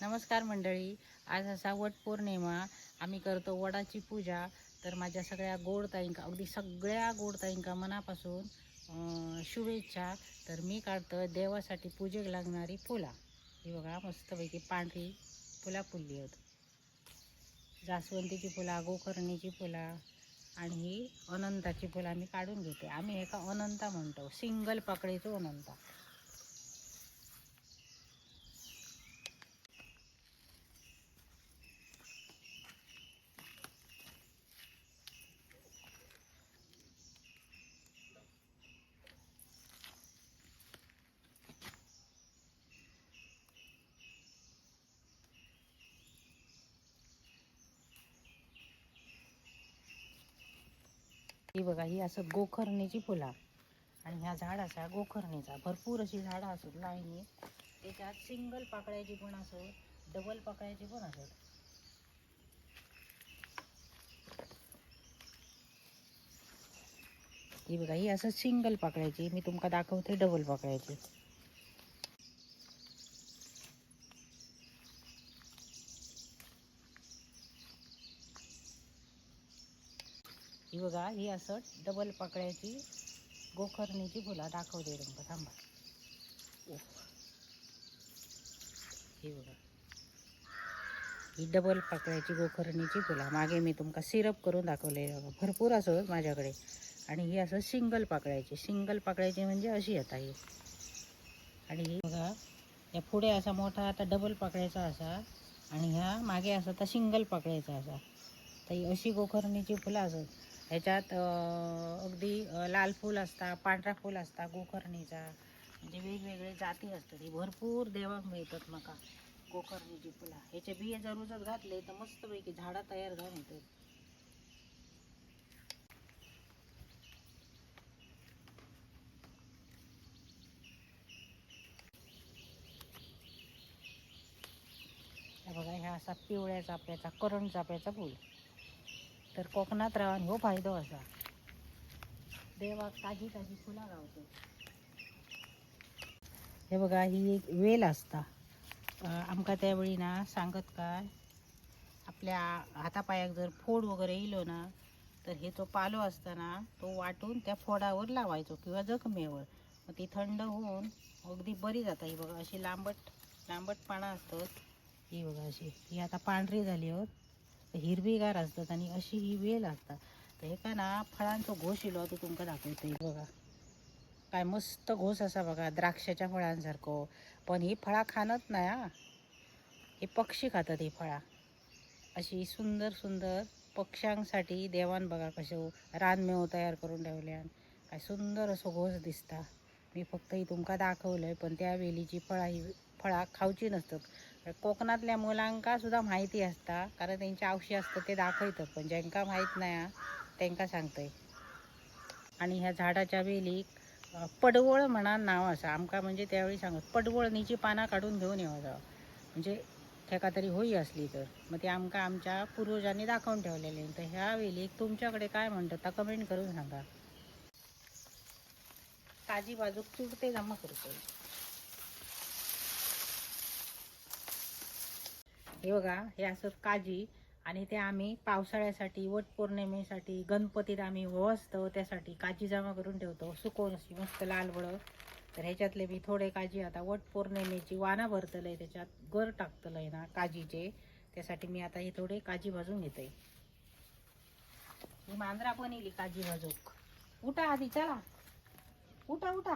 नमस्कार मंडळी. आज असा वट पौर्णिमा. आम्ही करतो वडाची पूजा. तर माझ्या सगळ्या गोड ताईंका अगदी सगळ्या गोड ताईंका मनापासून शुभेच्छा. तर मी काढतो देवासाठी पूजेक लागणारी फुला. ही बघा मस्तपैकी पांढरी फुला फुलली आहेत. जास्वंदीची फुला गोकर्णीची फुला आणि ही अनंताची फुलं आम्ही काढून घेते. आम्ही एका अनंता म्हणतो. सिंगल पाकळीचं अनंता. ही बघा ही असं गोखरणीची फुला. आणि ह्या झाड असा गोखरणीचा. भरपूर अशी झाडं असत लाईनी. त्याच्यात सिंगल पाकळ्याची पण असत डबल पाकळ्याची पण असत ही बघा ही असं सिंगल पाकळ्याची. मी तुमका दाखवते डबल पाकळ्याची. बघा ही असं डबल पाकळ्याची गोखरणीची फुला दाखवते तुमका थांबा. ओह. ही बघा. ही डबल पाकळ्याची गोखरणीची फुला मागे मी तुमका सिरप करून दाखवले बघा. भरपूर असं माझ्याकडे. आणि ही असं सिंगल पाकळ्याची सिंगल पाकळ्याची म्हणजे अशी आता ही. आणि ही बघा या पुढे असा मोठा आता डबल पाकळ्याचा असा. आणि ह्या मागे असा तर सिंगल पाकळ्याचा असा. तर ही अशी गोखरणीची फुलं असत ह्याच्यात अगदी लाल फूल असता पांढरा फूल असता गोकर्णीचा. म्हणजे वेगवेगळे जाती असतात. हे भरपूर देवाक मिळतात मका गोकर्णीची फुला. ह्याचे बिये जर रुजत घातले तर मस्तपैकी झाडं तयार घालून येतात बघा ह्या असा पिवळ्या चाफ्याचा करण चाफ्याचा फूल. तर कोकणात राहून हो फायदो असा. देवाक ताजी ताजी फुलां गावतो हे बघा ही एक वेल असता. आमकां आमका त्यावेळी ना सांगत काय आपल्या हातापायाक जर फोड वगैरे इलो ना तर हे जो पालो असता ना तो वाटून त्या फोडावर लावायचो किंवा जखमेवर. मग ती थंड होऊन अगदी बरी जाता. ही बघा अशी लांबट लांबट पानं असतात ही बघा अशी ही आता पांढरी झाली होत. हिरवीगार असतात आणि अशी ही वेल असतात. तर हे का ना फळांचो घोष इलो तो तुमका दाखवते बघा. काय मस्त घोस असा बघा द्राक्षाच्या फळांसारखं. पण ही फळा खाणत नाही हा. हे पक्षी खातात ही फळा. अशी सुंदर सुंदर पक्ष्यांसाठी देवान बघा कशो रानमेव तयार करून ठेवल्यान काय सुंदर असो घोस दिसता. मी फक्त ही तुमका आहे पण त्या वेलीची फळा ही फळा खावची नसतात. कोकणातल्या मुलांका सुद्धा माहिती असता कारण त्यांची आवशी असतं ते दाखवतात पण ज्यांका माहीत नाही हा, त्यांका सांगतंय. आणि ह्या झाडाच्या वेलीक पडवळ म्हणा नाव असा आमका म्हणजे त्यावेळी सांगत पडवळणीची पानं काढून घेऊन येवा जावं. म्हणजे ठेका तरी होई असली तर. मग ते आमका आमच्या पूर्वजांनी दाखवून ठेवलेले तर ह्या वेलीक तुमच्याकडे काय म्हणतात कमेंट करून सांगा. ताजी बाजूक चुरते जमा करतो हे बघा हे असं काजी आणि ते आम्ही पावसाळ्यासाठी वटपौर्णिमेसाठी गणपतीत आम्ही वसतो त्यासाठी काजी जमा करून ठेवतो. सुकवून अशी मस्त लालवळं तर ह्याच्यातले मी थोडे काजी आता वटपौर्णिमेची वाना वाना भरतलंय त्याच्यात गर टाकतलंय ना काजीचे. त्यासाठी मी आता हे थोडे काजी भाजून घेते. ही मांजरा पण येईल काजी भाजूक. उठा आधी चला. उठा उठा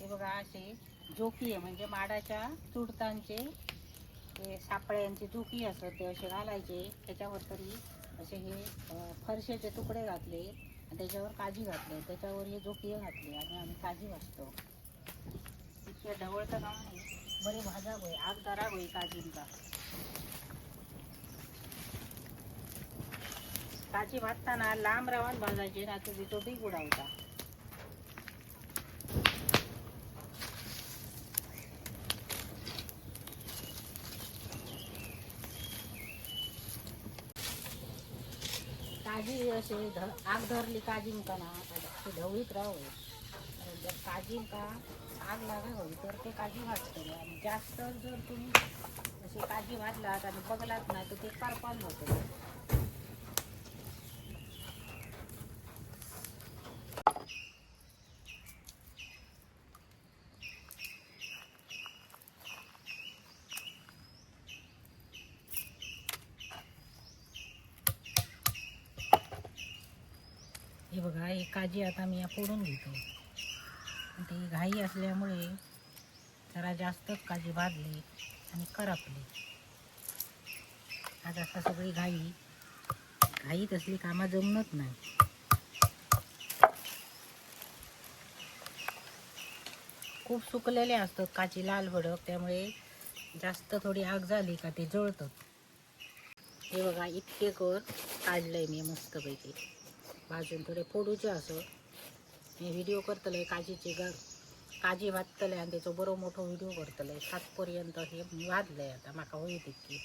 हे बघा असे झोकी आहे. म्हणजे माडाच्या चुडतांचे ते सापळ्यांचे झोकी असत ते असे घालायचे. त्याच्यावर तरी असे हे फरशेचे फरशाचे तुकडे घातले आणि त्याच्यावर काजी घातले. त्याच्यावर हे झोकी घातले आणि आम्ही काजी भाजतो इतके ढवळतं का नाही बरे भाजा होय आग दरा होई काजींचा. काजी भाजताना लांब रावण भाजायची ना तुझी तो बी बुडावता काजी असे ध आग धरली काजी मुका ना ते ढवळीत राहू जर काजी का आग लागा तर ते काजी भाजतले आणि जास्त जर तुम्ही असे काजी वाजलात आणि बघलात ना तर ते करपाल होतं. हे बघा ही काजी आता मी या फोडून घेतो. ती घाई असल्यामुळे जरा जास्तच काजी भाजली आणि करपली. आज आता सगळी घाई घाई तसली कामा जमत नाही. खूप सुकलेले असतात काची लाल भडक त्यामुळे जास्त थोडी आग झाली का ते जळतात हे बघा इतके कर काढलंय मी मस्तपैकी. भाजून थोडे फोडूचे असं. मी व्हिडिओ करतले काजीचे ग काजी भाजतले आणि त्याचो बरो मोठो व्हिडिओ करतले सातपर्यंत हे मी आता माका होई तितकी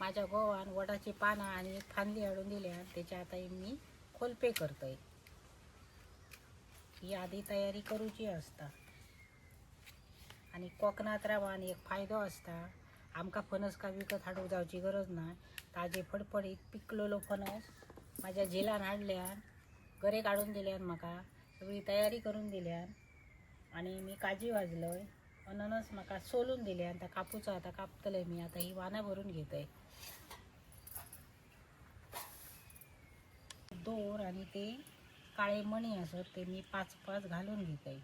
माझ्या गोवान वडाची पानं आणि फांदी हाडून दिल्या. त्याच्या आता मी खोलपे करतोय. ही आधी तयारी करूची असता. आणि कोकणात रावान एक फायदो असता. आमका फणस का विकत हाडूक जावची गरज ना ताजे फडफडीत पिकलेलो फणस माझ्या झेलान हाडल्यान गरे काढून दिल्यान म्हाका सगळी तयारी करून दिल्यान आणि मी काजी वाजलोय अननस म्हाका सोलून दिल्यान आता कापूचा आता कापतले मी आता ही वाना भरून घेतय. दोर आणि ते काळे मणी असत ते मी पाच पाच घालून घेतय.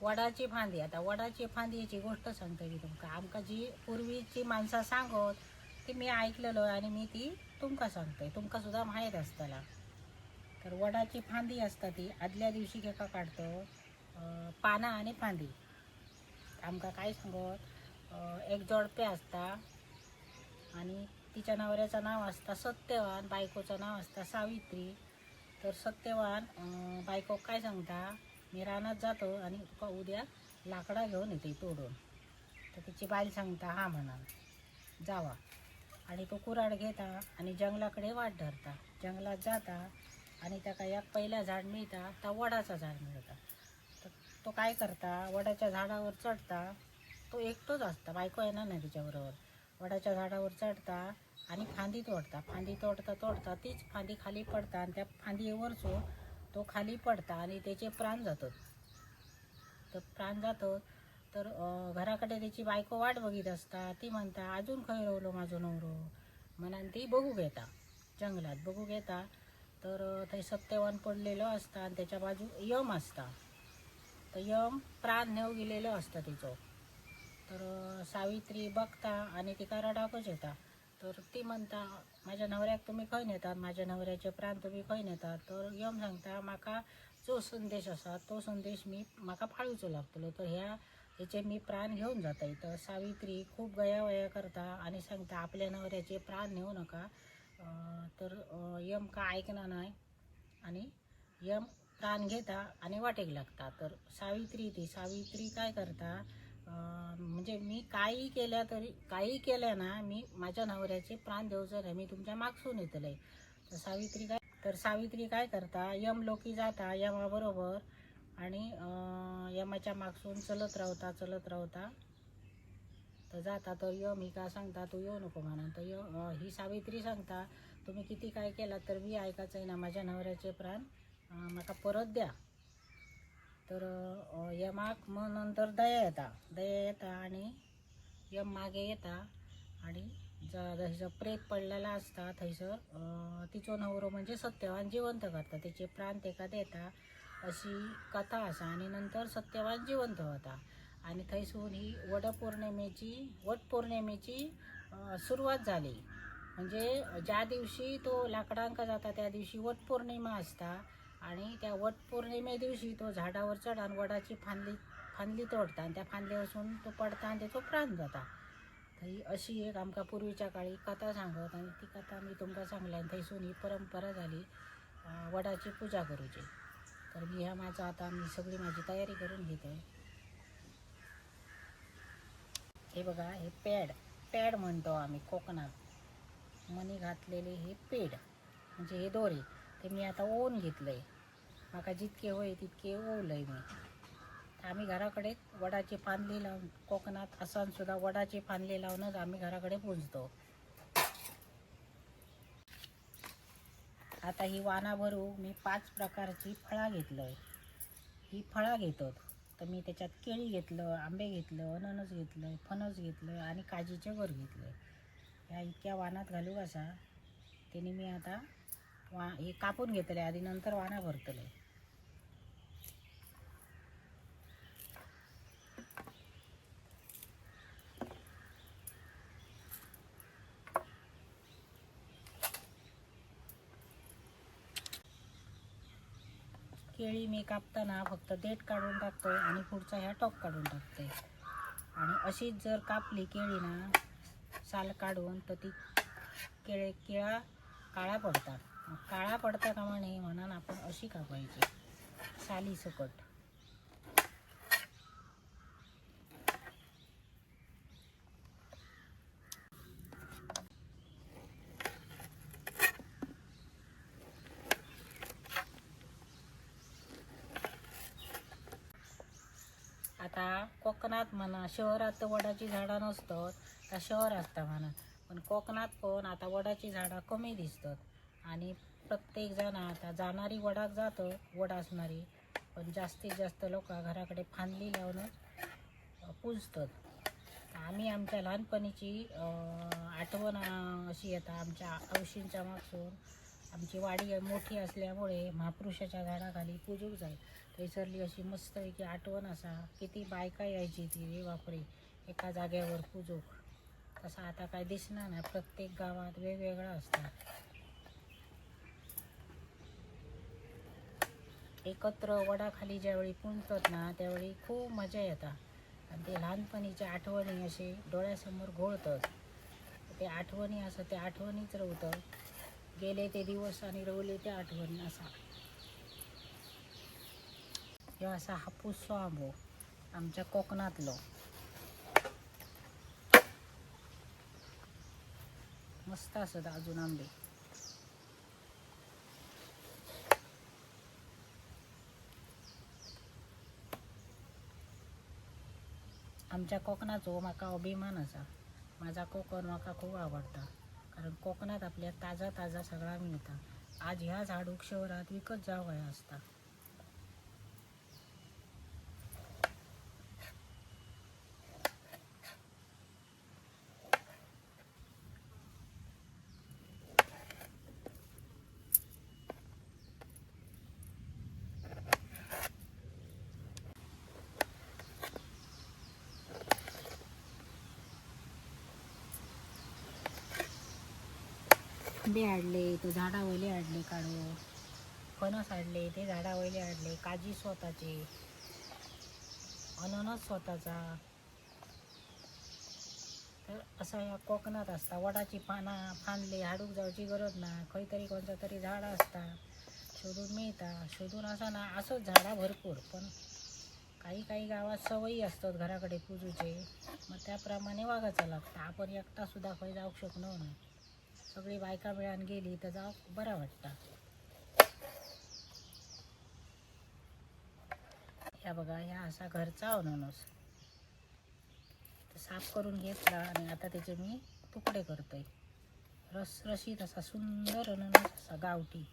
वडाची फांदी आता वडाची फांदीची गोष्ट सांगता मी तुमका. आमका जी पूर्वीची माणसं सांगत ती मी ऐकलेलो आणि मी ती तुमका सांगते तुमका सुद्धा माहीत असताना तर वडाची फांदी असता ती. आदल्या दिवशी एका काढतो. पानां आणि फांदी. आमका काय सांगत? एक जोडपे असता आणि तिच्या नवऱ्याचं नाव असता सत्यवान बायकोचं नाव असता सावित्री. तर सत्यवान बायको काय सांगता? मी रानात जातो आणि तुका उद्या लाकडा घेऊन येते तोडून. तर तिची बाईल सांगता हा म्हणा जावा. आणि तो कुराड घेता आणि जंगलाकडे वाट धरता. जंगलात जाता आणि त्याका एक पहिला झाड मिळता तर वडाचा झाड मिळता. तर तो काय करता? वडाच्या झाडावर चढता. तो एकटोच असता बायको येणार नाही तिच्याबरोबर. वडाच्या झाडावर चढता आणि फांदी तोडता. फांदी तोडता तोडता तीच फांदी खाली पडता आणि त्या फांदीवरचो तो खाली पडता आणि त्याचे प्राण जातात. तर प्राण जातात तर घराकडे त्याची बायको वाट बघित असता ती म्हणता अजून खंय रवलो माझो नवरो? म्हणान ती बघू घेता जंगलात बघू घेता. तर थंय सत्यवान पडलेलो असता आणि त्याच्या बाजू यम असता. तर यम प्राण नेव गेलेलो असता तिचो. तर सावित्री बघता आणि तिका रडाकच येता. तर ती म्हणता माझ्या नवऱ्याक तुम्ही खंय नेतात? माझ्या नवऱ्याचे प्राण तुम्ही खंय नेतात? तर यम सांगता म्हाका जो संदेश असा तो संदेश मी म्हाका फाळूचो लागतलो. तर ह्या ह्याचे मी प्राण घेऊन जाताय तर सावित्री खूप गयावया करता आणि सांगता आपल्या नवऱ्याचे प्राण नेऊ नका. तर यम का ऐकणार नाही आणि यम प्राण घेता आणि वाटेक लागता. तर सावित्री ती सावित्री काय करता? म्हणजे मी काही केल्या तरी काही केल्या ना मी माझ्या नवऱ्याचे प्राण देऊचं नाही मी तुमच्या मागसून येतले. तर सावित्री काय तर सावित्री काय करता? यम लोकी जाता यमाबरोबर आणि यमाच्या मागसून चलत रावता चलत रावता तर जाता तर यम ही का सांगता तू येऊ नको म्हणा. तर य ही सावित्री सांगता तुम्ही किती काय केला तर मी ऐकायचं आहे ना माझ्या नवऱ्याचे प्राण म्हाका परत द्या. तर यमाक मग नंतर दया येता. दया येता आणि यम मागे येता आणि ज- जसं प्रेत पडलेला असता थंयसर तिचो नवरो म्हणजे सत्यवान जिवंत करता. तिचे प्राण तेका देता? अशी कथा असा. आणि नंतर सत्यवान जिवंत होता. आणि थंयसून ही वडपौर्णिमेची वटपौर्णिमेची अं, सुरुवात झाली. म्हणजे ज्या दिवशी तो लाकडांक जाता त्या दिवशी वटपौर्णिमा असता. आणि त्या वटपौर्णिमे दिवशी तो झाडावर चढान वडाची फांदी फांदी तोडता. आणि त्या फांदीवरसून तो पडता आणि त्याचो प्राण जाता. थंय अशी एक आमकां पूर्वीच्या काळी कथा सांगत. आनी ती कथा मी तुमकां सांगल्या. आनी थंयसून ही परंपरा झाली वडाची पूजा करूची. तर मी ह्या माझा आता मी सगळी माझी तयारी करून घेते. हे बघा हे पॅड पॅड म्हणतो आम्ही कोकणात. मनी घातलेले हे पेड म्हणजे हे दोरे ते मी आता ओवून घेतलंय. म्हाका जितके होय तितके ओवलंय मी. आम्ही घराकडे वडाचे फांदली लावून कोकणात असन सुद्धा वडाची लावूनच आम्ही घराकडे पोचतो आता ही वाना भरू मी पाच प्रकारची फळा आहे ही फळा घेतो तर मी त्याच्यात केळी घेतलं आंबे घेतलं अननस घेतलं फणस घेतलं आणि काजीचे वर घेतलं ह्या इतक्या वानात घालू कसा? त्याने मी आता वा हे कापून घेतले आधी नंतर वाना भरतले केळी मी कापताना फक्त देठ काढून टाकतो आणि पुढचा ह्या टॉप काढून टाकते आणि अशीच जर कापली केळी ना साल काढून तर ती केळे केळा काळा पडतात. काळा पडता कामा नये म्हणून आपण अशी कापायची. साली सकट आता कोकणात म्हणा शहरात तर वडाची झाडं नसतात तर शहर असतं म्हणा. पण कोकणात पण आता वडाची झाडं कमी दिसतात. आणि प्रत्येक जण आता जाणारी वडाक जातं वड असणारी. पण जास्तीत जास्त लोक घराकडे फांदली लावूनच पुजतात. आम्ही आमच्या लहानपणीची आठवण अशी येता आमच्या औशींच्या मागसून आमची वाडी मोठी असल्यामुळे महापुरुषाच्या झाडाखाली पूजूक जाय थंयसरली अशी मस्तपैकी आठवण असा किती बायका यायची ती रे बापरे एका जाग्यावर पूजूक तसं आता काय दिसणार ना प्रत्येक गावात वेगवेगळा असतात एकत्र वडाखाली ज्यावेळी पुंजतात ना त्यावेळी खूप मजा येतात आणि ते लहानपणीच्या आठवणी असे डोळ्यासमोर घोळतात ते आठवणी असं ते आठवणीच रवतं. गेले ते दिवस आणि रवले ते आठवण असा. ह्यो असा हापूसचो आंबो आमच्या कोकणातलो. मस्त असत अजून आंबे. आमच्या कोकणाचो म्हाका अभिमान असा. माझा कोकण म्हाका खूप आवडता. कारण कोकणात आपल्या ताजा ताजा सगळा मिळता. आज ह्या झाड शहरात विकत जावं असता. आंबे हाडले तो झाडा वयले हाडले काढून. फणस हाडले ते झाडा वयले हाडले काजी स्वतःचे. अननस स्वतःचा. तर असा या कोकणात असता वडाची पानां फांदले हाडूक जावची गरज ना खंय तरी कोणतं तरी झाड असता शोधून मिळता. शोधून असा ना असंच झाडां भरपूर पण काही काही गावात सवयी असतात घराकडे पूजूचे. मग त्याप्रमाणे वागायचं लागतं. आपण एकटासुद्धा खंय जाऊक शकलो नाही सगळी बायका मिळान गेली तर जाऊ बरं वाटतं. ह्या बघा ह्या असा घरचा अननस. साफ करून घेतला आणि आता त्याचे मी तुकडे करतोय. रसरशीत असा सुंदर अननस असा गावठी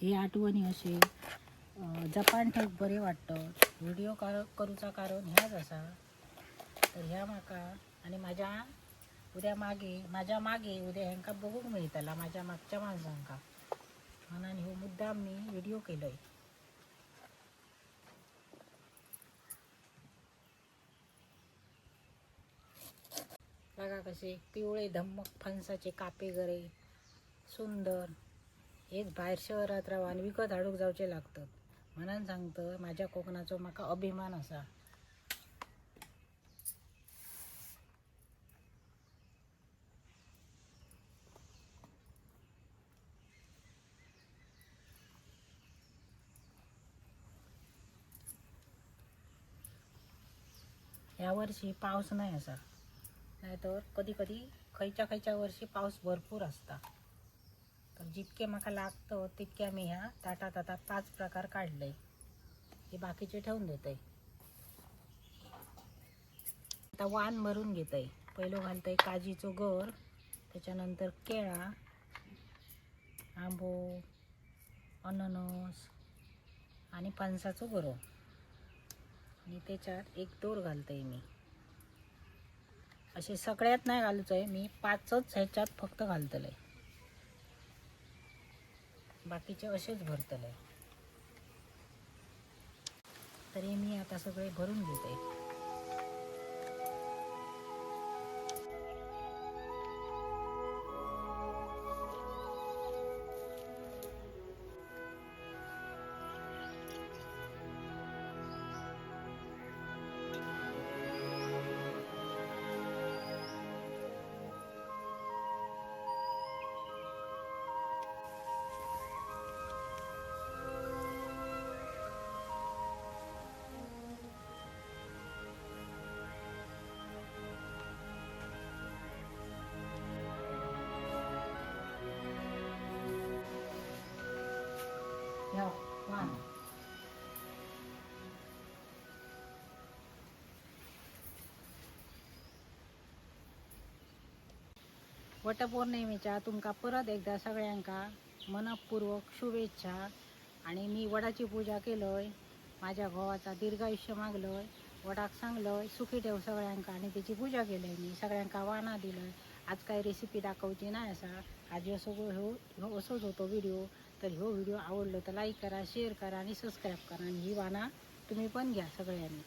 हे आठवणी असे जपान ठेव बरे वाटत. व्हिडिओ कर करूचा कारण ह्याच असा. तर ह्या म्हाका आणि माझ्या उद्या मागे माझ्या मागे उद्या ह्यांका बघूक मिळतला माझ्या मागच्या माणसांका. म्हणून ह्यो मुद्दाम मी व्हिडिओ केलोय. बघा कसे पिवळे धम्मक फणसाचे कापे गरे सुंदर. हेच भायर शहरात राव आणि विकत हाडूक जावचे लागतात. म्हणून सांगतं माझ्या कोकणाचो म्हाका अभिमान असा. ह्या वर्षी पावस नाही असा. नाहीतर कधी कधी खयच्या खयच्या वर्षी पाऊस भरपूर असता. तर जितके म्हाका लागतं तितके मी ह्या ताटात आता पाच प्रकार काढले. हे बाकीचे ठेवून देतय आता वान भरून घेतय पहिलं आहे काजीचो गर त्याच्यानंतर केळा आंबो अननस आणि फणसाचं गरो. आणि त्याच्यात एक दोर घालते मी. असे सगळ्यात नाही घालूचंय मी पाचच ह्याच्यात फक्त घालतले. बाकीचे असेच भरतले. तरी मी आता सगळे भरून घेते. वटपौर्णिमेच्या तुमका परत एकदा सगळ्यांका मनपूर्वक शुभेच्छा. आणि मी वडाची पूजा केलंय माझ्या घोवाचा दीर्घ आयुष्य मागलोय वडाक सांगलंय सुखी ठेव सगळ्यांका. आणि त्याची पूजा केलंय मी सगळ्यांका वाना दिलंय. आज काही रेसिपी दाखवची नाही असा. आज असो ह्यो ह्यो हो- हो- असोच होतो व्हिडिओ तर ह्यो व्हिडिओ आवडलो तर लाईक करा शेअर करा आणि सबस्क्राईब करा. आणि ही वाना तुम्ही पण घ्या सगळ्यांनी.